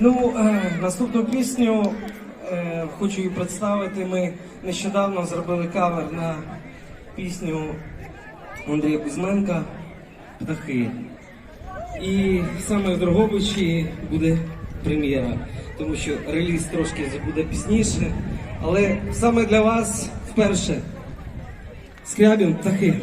Ну, е, наступну пісню е, хочу її представити. Ми нещодавно зробили кавер на пісню Андрія Кузьменка Птахи. І саме в Дрогобичі буде прем'єра, тому що реліз трошки буде пізніше. Але саме для вас вперше Скрябін птахи.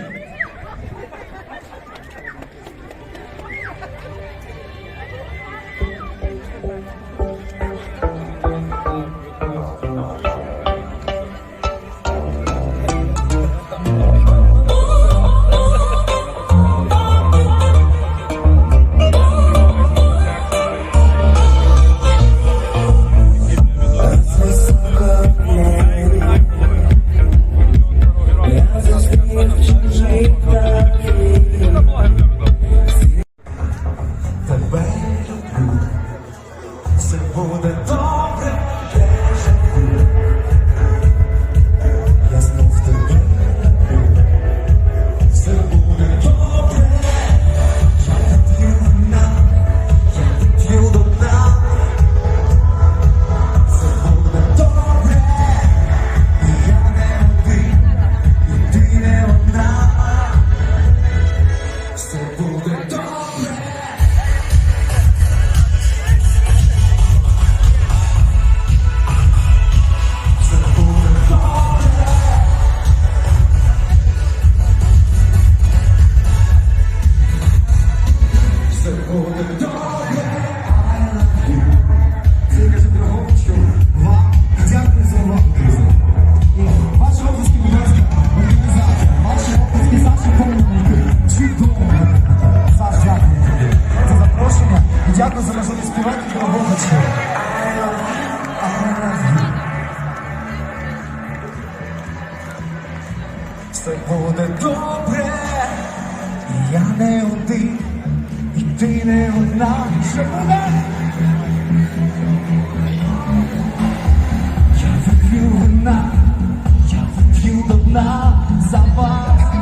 Все буде добре, Дякую за можливість співати і роботи. Все буде добре, і я не один, і ти не одна буде Я вип'ю вина, я вип'ю до дна за вас.